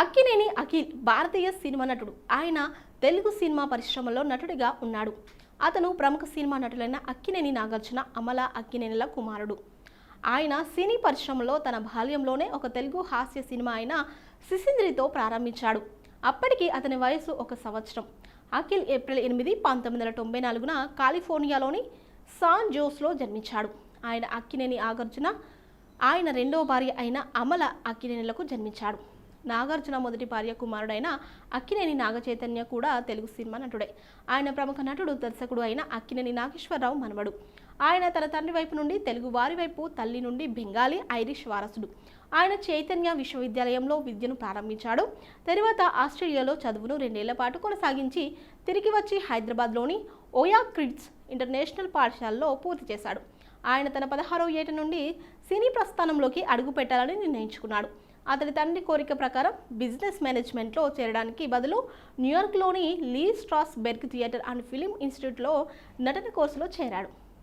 అక్కినేని అఖిల్ భారతీయ cinema నటుడు. ఆయన Telugu cinema పరిశ్రమలో నటుడిగా ఉన్నాడు. అతను ప్రముఖ సినిమా నటులైన అక్కినేని నాగార్జున అమల అక్కినేనిల కుమారుడు. ఆయన సినీ పరిశ్రమలో తన బాల్యంలోనే ఒక తెలుగు హాస్య సినిమా అయిన సిసింద్రితో ప్రారంభించాడు. అప్పటికి అతని వయసు ఒక సంవత్సరం. అఖిల్ ఏప్రిల్ ఎనిమిది పంతొమ్మిది వందల తొంభై నాలుగున కాలిఫోర్నియాలోని సాన్ జోస్లో జన్మించాడు. ఆయన అక్కినేని నాగార్జున ఆయన రెండో భార్య అయిన అమల అక్కినేనులకు జన్మించాడు. నాగార్జున మొదటి భార్య కుమారుడైన అక్కినేని నాగచైతన్య కూడా తెలుగు సినిమా నటుడే. ఆయన ప్రముఖ నటుడు దర్శకుడు అయిన అక్కినేని నాగేశ్వరరావు మనవడు. ఆయన తన తండ్రి వైపు నుండి తెలుగు వారి వైపు తల్లి నుండి బెంగాలీ ఐరిష్ వారసుడు. ఆయన చైతన్య విశ్వవిద్యాలయంలో విద్యను ప్రారంభించాడు. తరువాత ఆస్ట్రేలియాలో చదువును రెండేళ్ళ పాటు కొనసాగించి తిరిగి వచ్చి హైదరాబాద్లోని ఓయా క్రిడ్స్ ఇంటర్నేషనల్ పాఠశాలలో పూర్తి చేశాడు. ఆయన తన పదహారో ఏట నుండి సినీ ప్రస్థానంలోకి అడుగు పెట్టాలని నిర్ణయించుకున్నాడు. అతని తండ్రి కోరిక ప్రకారం బిజినెస్ మేనేజ్మెంట్లో చేరడానికి బదులు న్యూయార్క్లోని Lee Strasberg theatre and film ఇన్స్టిట్యూట్లో నటన కోర్సులో చేరాడు.